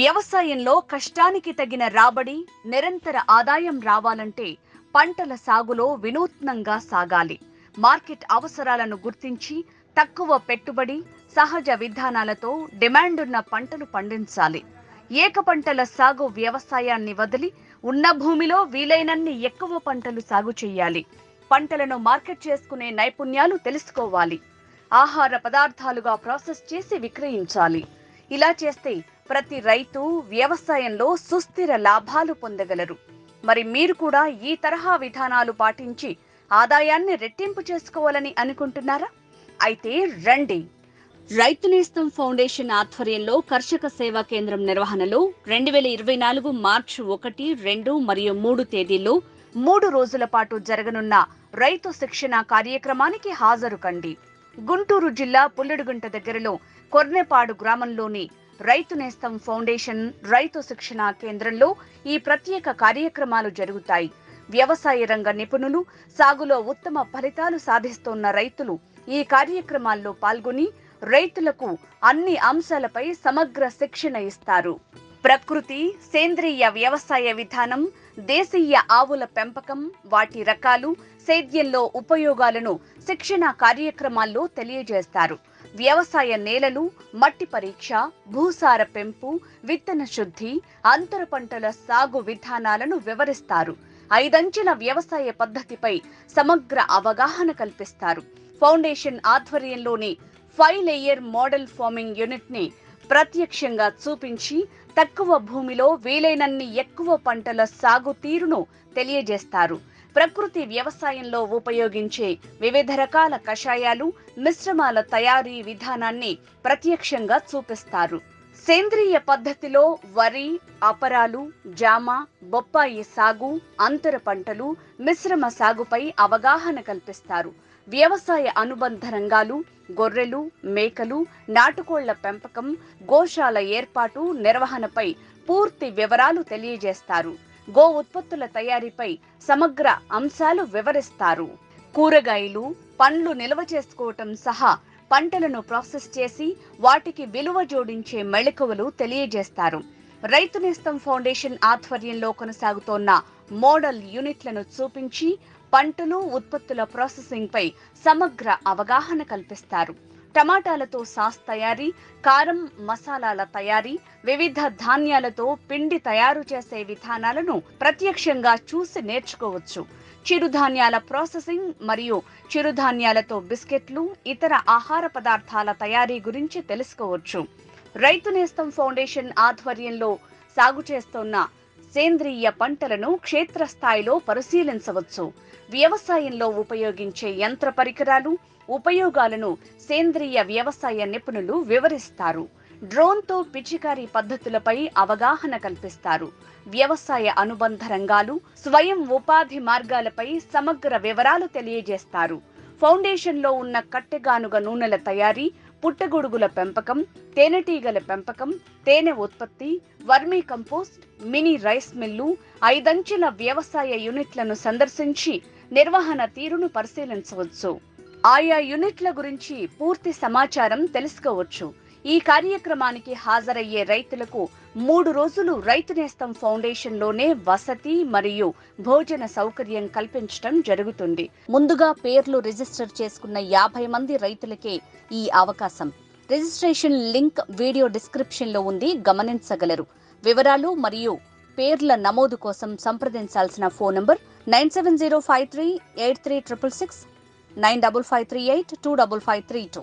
వ్యవసాయంలో కష్టానికి తగిన రాబడి నిరంతర ఆదాయం రావాలంటే పంటల సాగులో వినూత్నంగా సాగాలి. మార్కెట్ అవసరాలను గుర్తించి తక్కువ పెట్టుబడి సహజ విధానాలతో డిమాండున్న పంటలు పండించాలి. ఏక పంటల సాగు వ్యవసాయాన్ని వదిలి ఉన్న భూమిలో వీలైనన్ని ఎక్కువ పంటలు సాగు చేయాలి. పంటలను మార్కెట్ చేసుకునే నైపుణ్యాలు తెలుసుకోవాలి. ఆహార పదార్థాలుగా ప్రాసెస్ చేసి విక్రయించాలి. ఇలా చేస్తే ప్రతి రైతు వ్యవసాయంలో సుస్థిర లాభాలు పొందగలరు. మరి మీరు కూడా ఈ తరహా విధానాలు పాటించి ఆదాయాన్ని రెట్టింపు చేసుకోవాలని అనుకుంటున్నారా? అయితే రండి. రైతు నేస్తం ఫౌండేషన్ ఆధ్వర్యంలో కర్షక సేవా కేంద్రం నిర్వహణలో రెండు వేల ఇరవై నాలుగు మార్చి ఒకటి రెండు మరియు మూడు తేదీల్లో మూడు రోజుల పాటు జరగనున్న రైతు శిక్షణ కార్యక్రమానికి హాజరు కండి. గుంటూరు జిల్లా పుల్లడిగుంట దగ్గరలో కొర్నెపాడు గ్రామంలోని రైతు నేస్తం ఫౌండేషన్ రైతు శిక్షణ కేంద్రంలో ఈ ప్రత్యేక కార్యక్రమాలు జరుగుతాయి. వ్యవసాయ రంగ నిపుణులు సాగులో ఉత్తమ ఫలితాలు సాధిస్తున్న రైతులు ఈ కార్యక్రమాల్లో పాల్గొని రైతులకు అన్ని అంశాలపై సమగ్ర శిక్షణ ఇస్తారు. ప్రకృతి సేంద్రియ వ్యవసాయ విధానం దేశీయ ఆవుల పెంపకం వాటి రకాలు సేద్యంలో ఉపయోగాలను శిక్షణ కార్యక్రమాల్లో తెలియజేస్తారు. వ్యవసాయ నేలలు మట్టి పరీక్ష భూసార పెంపు విత్తన శుద్ధి అంతర పంటల సాగు విధానాలను వివరిస్తారు. ఐదంచెల వ్యవసాయ పద్ధతిపై సమగ్ర అవగాహన కల్పిస్తారు. ఫౌండేషన్ ఆధ్వర్యంలోని ఫైవ్ లేయర్ మోడల్ ఫార్మింగ్ యూనిట్ని ప్రత్యక్షంగా చూపించి తక్కువ భూమిలో వీలైనన్ని ఎక్కువ పంటల సాగు తీరును తెలియజేస్తారు. ప్రకృతి వ్యవసాయంలో ఉపయోగించే వివిధ రకాల కషాయాలు మిశ్రమాల తయారీ విధానాన్ని ప్రత్యక్షంగా చూపిస్తారు. సేంద్రియ పద్ధతిలో వరి అపరాలు జామ బొప్పాయి సాగు అంతర పంటలు మిశ్రమ సాగుపై అవగాహన కల్పిస్తారు. వ్యవసాయ అనుబంధ రంగాలు గొర్రెలు మేకలు నాటుకోళ్ళ పెంపకం గోశాల ఏర్పాటు నిర్వహణపై పూర్తి వివరాలు తెలియజేస్తారు. గో ఉత్పత్తుల తయారీపై సమగ్ర అంశాలు వివరిస్తారు. కూరగాయలు పండ్లు నిల్వ చేసుకోవటం సహా పంటలను ప్రాసెస్ చేసి వాటికి విలువ జోడించే మెళకువలు తెలియజేస్తారు. రైతు నేస్తం ఫౌండేషన్ ఆధ్వర్యంలో కొనసాగుతోన్న మోడల్ యూనిట్లను చూపించి పంటలు ఉత్పత్తుల ప్రాసెసింగ్ పై సమగ్ర అవగాహన కల్పిస్తారు. టమాటాలతో సాస్ తయారీ కారం మసాలాల తయారీ వివిధ ధాన్యాలతో పిండి తయారు చేసే విధానాలను ప్రత్యక్షంగా చూసి నేర్చుకోవచ్చు. చిరుధాన్యాల ప్రాసెసింగ్ మరియు చిరుధాన్యాలతో బిస్కెట్లు ఇతర ఆహార పదార్థాల తయారీ గురించి తెలుసుకోవచ్చు. రైతు నేస్తం ఫౌండేషన్ ఆధ్వర్యంలో సాగు చేస్తున్న సేంద్రియ పంటలను క్షేత్రస్థాయిలో పరిశీలించవచ్చు. వ్యవసాయంలో ఉపయోగించే యంత్ర పరికరాలు ఉపయోగాలను సేంద్రియ వ్యవసాయ నిపుణులు వివరిస్తారు. డ్రోన్తో పిచికారీ పద్ధతులపై అవగాహన కల్పిస్తారు. వ్యవసాయ అనుబంధ రంగాలు స్వయం ఉపాధి మార్గాలపై సమగ్ర వివరాలు తెలియజేస్తారు. ఫౌండేషన్లో ఉన్న కట్టెగానుగ నూనెల తయారీ పుట్టగొడుగుల పెంపకం తేనెటీగల పెంపకం తేనె ఉత్పత్తి vermi compost mini rice mill ఐదంచెల వ్యవసాయ యూనిట్లను సందర్శించి నిర్వహణ తీరును పరిశీలించవచ్చు. ఆయా యూనిట్ల గురించి పూర్తి సమాచారం తెలుసుకోవచ్చు. ఈ కార్యక్రమానికి హాజరయ్యే రైతులకు మూడు రోజులు రైతు నేస్తం ఫౌండేషన్లోనే వసతి మరియు భోజన సౌకర్యం కల్పించడం జరుగుతుంది. ముందుగా పేర్లు రిజిస్టర్ చేసుకున్న యాభై మంది రైతులకే ఈ అవకాశం. రిజిస్ట్రేషన్ లింక్ వీడియో డిస్క్రిప్షన్లో ఉంది గమనించగలరు. వివరాలు మరియు పేర్ల నమోదు కోసం సంప్రదించాల్సిన phone number nine seven zero five three eight three triple six nine double five three eight two double five three two.